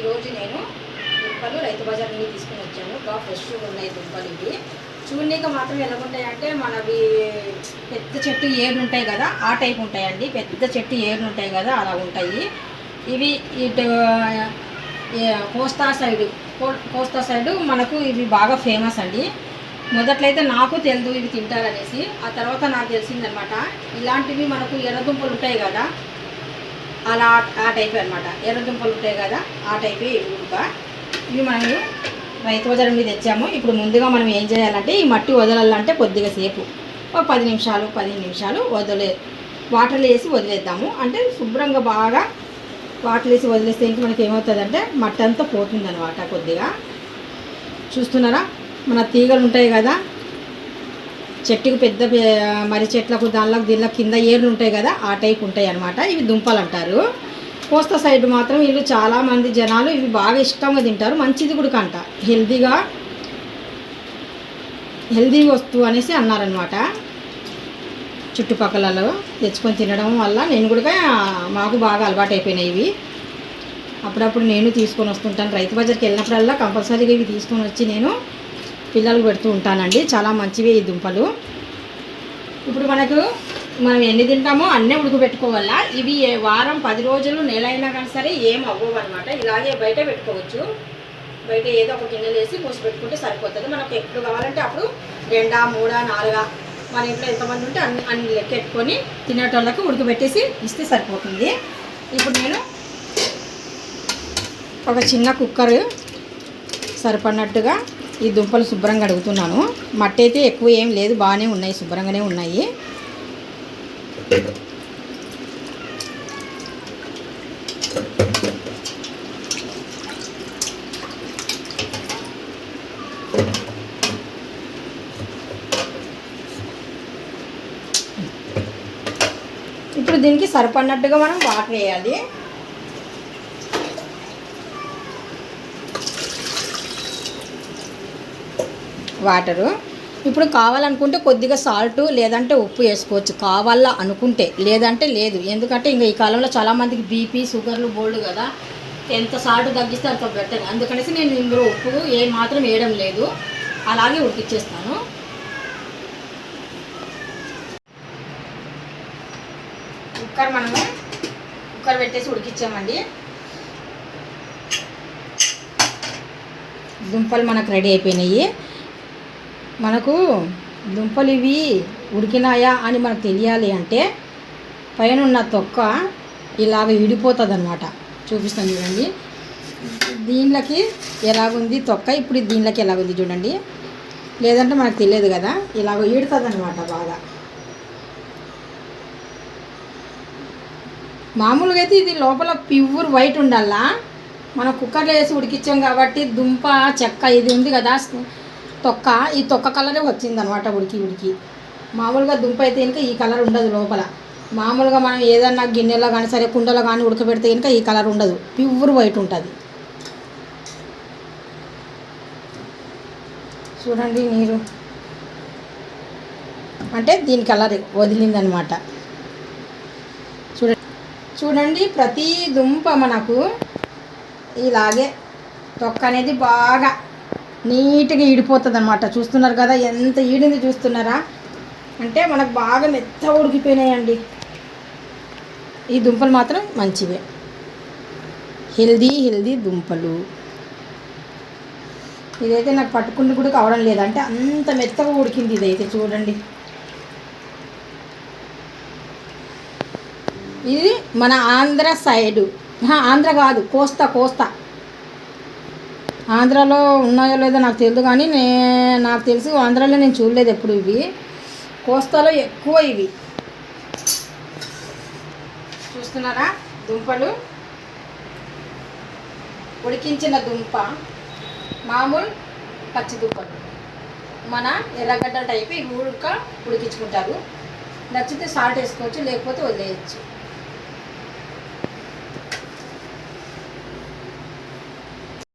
ఈరోజు నేను దుంపలు రైతు బజార్ నుండి తీసుకుని వచ్చాను. బాగా ఫ్రెష్గా ఉన్నాయి దుంపలు ఇవి. చూడనీక మాత్రం ఎలాగుంటాయంటే మనవి పెద్ద చెట్టు ఏడు ఉంటాయి కదా ఆ టైప్ ఉంటాయండి. పెద్ద చెట్టు ఏడు ఉంటాయి కదా అలా ఉంటాయి. ఇవి ఇటు కోస్తా సైడు కో- కోస్తా సైడ్ మనకు ఇవి బాగా ఫేమస్ అండి. మొదట్లయితే నాకు తెలియదు ఇవి తింటారనేసి ఆ తర్వాత నాకు తెలిసిందనమాట. ఇలాంటివి మనకు ఎర్రదుంపలు ఉంటాయి కదా అలా ఆ టైప్ అనమాట ఎర్రదుంపలు ఉంటాయి కదా ఆ టైపే ఇవి ఇవి మనము రైతు వదల మీద తెచ్చాము. ఇప్పుడు ముందుగా మనం ఏం చేయాలంటే ఈ మట్టి వదలాలంటే కొద్దిగా సేపు. ఒక పది నిమిషాలు పదిహేను నిమిషాలు వదిలే వాటర్లో వేసి వదిలేద్దాము. అంటే శుభ్రంగా బాగా వాటర్ వేసి వదిలేస్తే ఇంక మనకి ఏమవుతుందంటే మట్టి అంతా పోతుందన్నమాట కొద్దిగా. చూస్తున్నారా? మన తీగలు ఉంటాయి కదా చెట్టుకు పెద్ద మరి చెట్లకు దానిలో దీనిలో కింద ఏర్లు ఉంటాయి కదా ఆ టైప్ ఉంటాయి అన్నమాట. ఇవి దుంపలు అంటారు. కోస్తా సైడ్ మాత్రం వీళ్ళు చాలామంది జనాలు ఇవి బాగా ఇష్టంగా తింటారు. మంచిది కూడా కంట. హెల్తీగా హెల్దీ వస్తువు అనేసి అన్నారనమాట చుట్టుపక్కలలో తెచ్చుకొని తినడం వల్ల నేను కూడా మాకు బాగా అలవాటు అయిపోయినాయి ఇవి. అప్పుడప్పుడు నేను తీసుకొని వస్తుంటాను. రైతు బజార్కి వెళ్ళినప్పుడల్లా కంపల్సరీగా ఇవి తీసుకొని వచ్చి నేను పిల్లలకు పెడుతూ ఉంటానండి. చాలా మంచివి ఈ దుంపలు. ఇప్పుడు మనకు మనం ఎన్ని తింటామో అన్నీ ఉడకబెట్టుకోవాలా. ఇవి ఏ వారం పది రోజులు నెల అయినా కానీ సరే ఏం అవ్వవు అనమాట ఇలాగే బయట పెట్టుకోవచ్చు. బయట ఏదో ఒక గిన్నెలు వేసి మూసి పెట్టుకుంటే సరిపోతుంది. మనకు ఎప్పుడు కావాలంటే అప్పుడు రెండా మూడా నాలుగా మన ఇంట్లో ఎంతమంది ఉంటే అన్ని అన్ని లెక్కెట్టుకొని తినేటోళ్ళకి ఉడకబెట్టేసి ఇస్తే సరిపోతుంది. ఇప్పుడు నేను ఒక చిన్న కుక్కర్ సరిపడినట్టుగా ఈ దుంపలు శుభ్రంగా అడుగుతున్నాను మట్టి అయితే ఎక్కువ ఏం లేదు బాగానే ఉన్నాయి శుభ్రంగానే ఉన్నాయి. ఇప్పుడు దీనికి సరిపడినట్టుగా మనం వాటర్ వేయాలి. వాటరు. ఇప్పుడు కావాలనుకుంటే కొద్దిగా సాల్ట్ లేదంటే ఉప్పు వేసుకోవచ్చు. కావాలా అనుకుంటే లేదంటే లేదు. ఎందుకంటే ఇంకా ఈ కాలంలో చాలామందికి బీపీ షుగర్లు బోల్డ్ కదా. ఎంత సాల్ట్ తగ్గిస్తే అంత బెటర్. అందుకనేసి నేను ఇందులో ఉప్పు ఏ మాత్రం వేయడం లేదు. అలాగే ఉడికిచ్చేస్తాను. కుక్కర్ మనము కుక్కర్ పెట్టేసి ఉడికిచ్చామండి. దుంపలు మనకు రెడీ అయిపోయినాయి. మనకు దుంపలు ఇవి ఉడికినాయా అని మనకు తెలియాలి అంటే పైన ఉన్న తొక్క ఇలాగ ఇడిపోతుంది అనమాట చూపిస్తాను చూడండి. దీనిలోకి ఎలాగుంది తొక్క? ఇప్పుడు దీనిలోకి ఎలాగుంది చూడండి. లేదంటే మనకు తెలియదు కదా. ఇలాగ ఈడుతుంది అనమాట బాగా. మామూలుగా అయితే ఇది లోపల ప్యూర్ వైట్ ఉండాలా? మనం కుక్కర్లో వేసి ఉడికిచ్చాం కాబట్టి దుంప చెక్క ఇది ఉంది కదా. తొక్క ఈ తొక్క కలరే వచ్చింది అనమాట ఉడికి ఉడికి. మామూలుగా దుంప అయితే ఇంకా ఈ కలర్ ఉండదు లోపల. మామూలుగా మనం ఏదన్నా గిన్నెలో కానీ సరే కుండలో కానీ ఉడకబెడితే ఇంకా ఈ కలర్ ఉండదు. ప్యూర్ వైట్ ఉంటుంది. చూడండి నీరు అంటే దీని కలర్ వదిలిందనమాట చూడ చూడండి ప్రతి దుంప మనకు ఇలాగే తొక్క అనేది బాగా నీట్గా ఈడిపోతుంది అనమాట చూస్తున్నారు కదా ఎంత ఈడింది చూస్తున్నారా? అంటే మనకు బాగా మెత్త ఉడికిపోయినాయండి. ఈ దుంపలు మాత్రం మంచివే. హెల్దీ హెల్దీ దుంపలు. ఇదైతే నాకు పట్టుకుంటూ కూడా కావడం లేదంటే అంత మెత్తగా ఉడికింది ఇదైతే చూడండి. ఇది మన ఆంధ్ర సైడు. ఆంధ్ర కాదు కోస్తా కోస్తా. ఆంధ్రాలో ఉన్నాయో లేదో నాకు తెలియదు కానీ నే నాకు తెలిసి ఆంధ్రాలో నేను చూడలేదు ఎప్పుడు ఇవి. కోస్తాలో ఎక్కువ ఇవి. చూస్తున్నారా? దుంపలు. ఉడికించిన దుంప. మామూలు పచ్చి దుంపలు. మన ఎర్రగడ్డల టైప్ ఇవి ఉడక ఉడికించుకుంటారు. నచ్చితే సాల్ట్ వేసుకోవచ్చు లేకపోతే వదిలేయచ్చు.